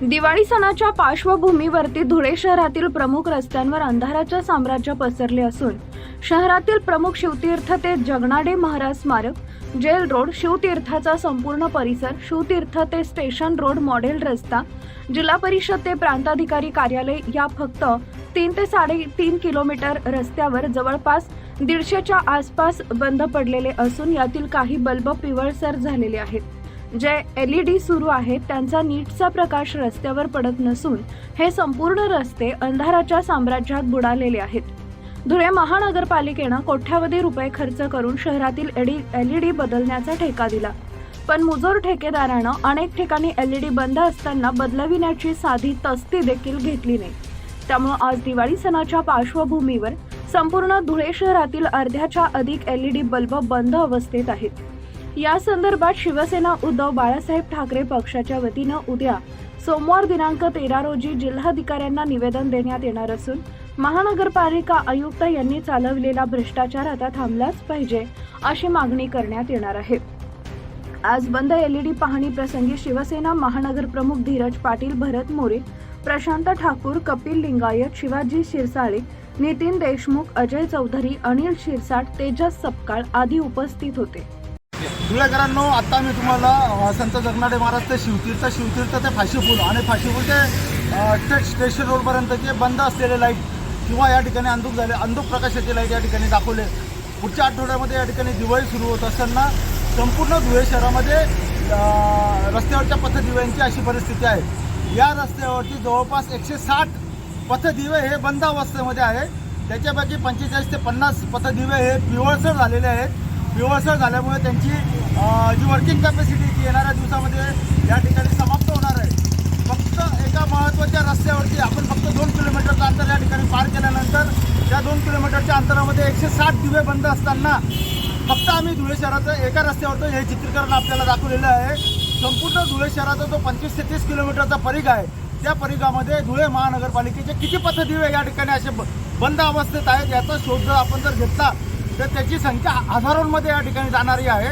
दिवाळी सणाच्या पार्श्वभूमीवरती धुळे शहरातील प्रमुख रस्त्यांवर अंधाराचे साम्राज्य पसरले असून शहरातील प्रमुख शिवतीर्थ ते जगनाडे महाराज स्मारक जेल रोड शिवतीर्थाचा संपूर्ण परिसर शिवतीर्थ ते स्टेशन रोड मॉडेल रस्ता जिल्हा परिषद ते प्रांताधिकारी कार्यालय या फक्त तीन ते साडेतीन किलोमीटर रस्त्यावर जवळपास दीडशेच्या आसपास बंद पडलेले असून यातील काही बल्ब पिवळसर झालेले आहेत. जे एल ई डी सुरू आहेत त्यांचा नीटचा प्रकाश रस्त्यावर पडत नसून हे संपूर्ण रस्ते अंधाराच्या साम्राज्यात बुडालेले आहेत. धुळे महानगरपालिकेनं कोट्यावधी रुपये खर्च करून शहरातील एडी एल ई डी बदलण्याचा ठेका दिला. पण मुजोर ठेकेदारानं अनेक ठिकाणी एल ई डी बंद असताना बदलविण्याची साधी तस्ती देखील घेतली नाही. त्यामुळे आज दिवाळी सणाच्या पार्श्वभूमीवर संपूर्ण धुळे शहरातील अर्ध्याच्या अधिक एल ई डी बल्ब बंद अवस्थेत आहेत. या संदर्भात शिवसेना उद्धव बाळासाहेब ठाकरे पक्षाच्या वतीनं उद्या सोमवार दिनांक तेरा रोजी जिल्हाधिकाऱ्यांना निवेदन देण्यात येणार असून महानगरपालिका आयुक्त यांनी चालवलेला भ्रष्टाचार आता थांबलाच पाहिजे अशी मागणी करण्यात येणार आहे. आज बंद एलईडी पाहणी प्रसंगी शिवसेना महानगर प्रमुख धीरज पाटील भरत मोरे प्रशांत ठाकूर कपिल लिंगायत शिवाजी शिरसाळे नितीन देशमुख अजय चौधरी अनिल शिरसाट तेजस सपकाळ आदी उपस्थित होते. धुळेकरांनो आता मी तुम्हाला संत जगनाडे महाराज ते शिवतीर्थ शिवतीर्थ ते फाशीपूल आणि फाशीपूल ते अ, स्टेट स्टेशन रोडपर्यंतचे बंद असलेले लाइट किंवा या ठिकाणी अंधुक झाले अंधुक प्रकाशाचे लाइट या ठिकाणी दाखवले. पुढच्या आठवड्यामध्ये या ठिकाणी दिवाळी सुरू होत असताना संपूर्ण धुळे शहरामध्ये रस्त्यावरच्या पथदिव्यांची अशी परिस्थिती आहे. या रस्त्यावरती जवळपास एकशे साठ पथदिवे हे बंद अवस्थेमध्ये आहे. त्याच्यापैकी पंचेचाळीस ते पन्नास पथदिवे हे पिवळसर झालेले आहेत. पिवळसर झाल्यामुळे त्यांची जी वर्किंग कॅपॅसिटी ती येणाऱ्या दिवसामध्ये या ठिकाणी समाप्त होणार आहे. फक्त एका महत्त्वाच्या रस्त्यावरती आपण फक्त दोन किलोमीटरचं अंतर या ठिकाणी पार केल्यानंतर त्या दोन किलोमीटरच्या अंतरामध्ये एकशे साठ दिवे बंद असताना फक्त आम्ही धुळे शहराचं एका रस्त्यावरचं हे चित्रीकरण आपल्याला दाखवलेलं आहे. संपूर्ण धुळे शहराचा जो पंचवीस ते तीस किलोमीटरचा परिघ आहे. त्या परिघामध्ये धुळे महानगरपालिकेचे किती पथदिवे या ठिकाणी असे ब- बंद अवस्थेत आहेत याचा शोध जर आपण जर घेतला तर त्याची संख्या हजारोंमध्ये या ठिकाणी जाणारी आहे.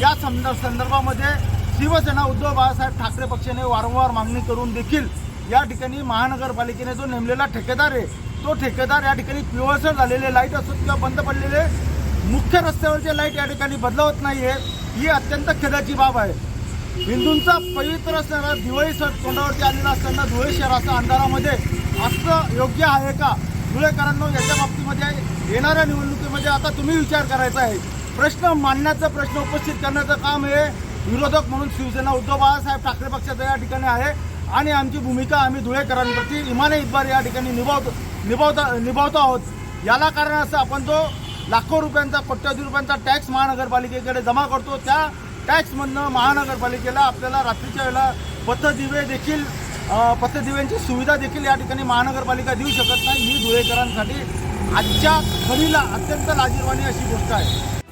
या संद संदर्भामध्ये शिवसेना उद्धव बाळासाहेब ठाकरे पक्षाने वारंवार मागणी करून देखील या ठिकाणी महानगरपालिकेने जो नेमलेला ठेकेदार आहे तो ठेकेदार या ठिकाणी पिवळसर झालेले लाइट असोत किंवा बंद पडलेले मुख्य रस्त्यावरचे लाइट या ठिकाणी बदलवत नाही आहे ही अत्यंत खेदाची बाब आहे. हिंदूंचा पवित्र असणारा दिवाळी सण तोंडावरती आलेला असताना धुळे शहराचा अंधारामध्ये असं योग्य आहे का? धुळेकरांनो याच्या बाबतीमध्ये येणाऱ्या निवडणुकीमध्ये आता तुम्ही विचार करायचा आहे. प्रश्न मांडण्याचा प्रश्न उपस्थित करण्याचं काम हे विरोधक म्हणून शिवसेना उद्धव बाळासाहेब ठाकरे पक्षाचं या ठिकाणी आहे. आणि आमची भूमिका आम्ही धुळेकरांप्रती इमाने इतबार या ठिकाणी निभावतो निभावता निभावतो आहोत. याला कारण असं आपण जो लाखो रुपयांचा कोट्यावधी रुपयांचा टॅक्स महानगरपालिकेकडे जमा करतो त्या टॅक्समधनं महानगरपालिकेला आपल्याला रात्रीच्या वेळेला पथदिवे देखील पथदिव्यांची सुविधा देखील या ठिकाणी महानगरपालिका देऊ शकत नाही. ही धुळेकरांसाठी आजच्या घडीला अत्यंत लाजीरवाणी अशी गोष्ट आहे.